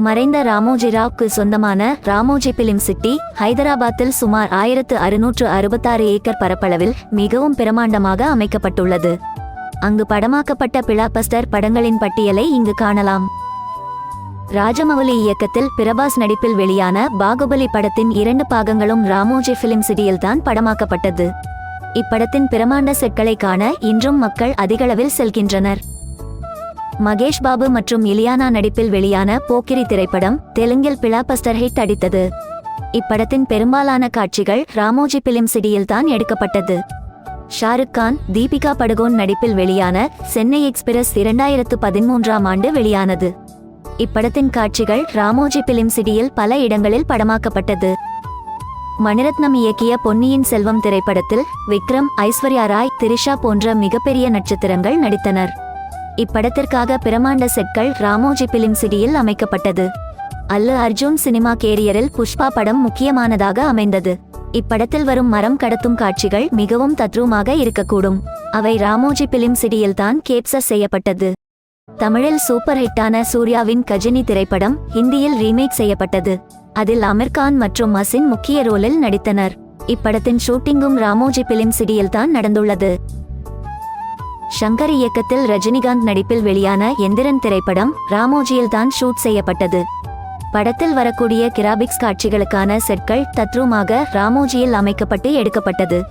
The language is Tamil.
மறைந்த ராமோஜிராவுக்கு சொந்தமான ராமோஜி பிலிம் சிட்டி ஹைதராபாத்தில் சுமார் ஆயிரத்து அறுநூற்று அறுபத்தாறு ஏக்கர் பரப்பளவில் மிகவும் பிரமாண்டமாக அமைக்கப்பட்டுள்ளது. அங்கு படமாக்கப்பட்ட பிளாபஸ்டர் படங்களின் பட்டியலை இங்கு காணலாம். ராஜமௌலி இயக்கத்தில் பிரபாஸ் நடிப்பில் வெளியான பாகுபலி படத்தின் இரண்டு பாகங்களும் ராமோஜி பிலிம் சிட்டியில்தான் படமாக்கப்பட்டது. இப்படத்தின் பிரமாண்ட செட்களை காண இன்றும் மக்கள் அதிகளவில் செல்கின்றனர். மகேஷ் பாபு மற்றும் இலியானா நடிப்பில் வெளியான போக்கிரி திரைப்படம் தெலுங்கில் பிளாபஸ்டர் ஹிட் அடித்தது. இப்படத்தின் பெரும்பாலான காட்சிகள் ராமோஜி பிலிம் சிட்டியில் தான் எடுக்கப்பட்டது. ஷாருக் கான் தீபிகா படுகோன் நடிப்பில் வெளியான சென்னை எக்ஸ்பிரஸ் இரண்டாயிரத்து பதிமூன்றாம் ஆண்டு வெளியானது. இப்படத்தின் காட்சிகள் ராமோஜி பிலிம் சிட்டியில் பல இடங்களில் படமாக்கப்பட்டது. மணிரத்னம் இயக்கிய பொன்னியின் செல்வம் திரைப்படத்தில் விக்ரம் ஐஸ்வர்யா ராய் திரிஷா போன்ற மிகப்பெரிய நட்சத்திரங்கள் நடித்தனர். இப்படத்திற்காக பிரமாண்ட செட்கள் ராமோஜி பிலிம் சிட்டியில் அமைக்கப்பட்டது. அல்லு அர்ஜுன் சினிமா கேரியரில் புஷ்பா படம் முக்கியமானதாக அமைந்தது. இப்படத்தில் வரும் மரம் கடத்தும் காட்சிகள் மிகவும் தத்ரூமாக இருக்கக்கூடும். அவை ராமோஜி பிலிம் சிட்டியில் தான் கேப்சர் செய்யப்பட்டது. தமிழில் சூப்பர் ஹிட்டான சூர்யாவின் கஜினி திரைப்படம் ஹிந்தியில் ரீமேக் செய்யப்பட்டது. அதில் அமீர்கான் மற்றும் மசின் முக்கிய ரோலில் நடித்தனர். இப்படத்தின் ஷூட்டிங்கும் ராமோஜி பிலிம் சிட்டியில் தான் நடந்துள்ளது. ஷங்கர் இயக்கத்தில் ரஜினிகாந்த் நடிப்பில் வெளியான எந்திரன் திரைப்படம் ராமோஜியில் தான் ஷூட் செய்யப்பட்டது. படத்தில் வரக்கூடிய கிராபிக்ஸ் காட்சிகளுக்கான செட்கள் தத்ரூமாக ராமோஜியில் அமைக்கப்பட்டு எடுக்கப்பட்டது.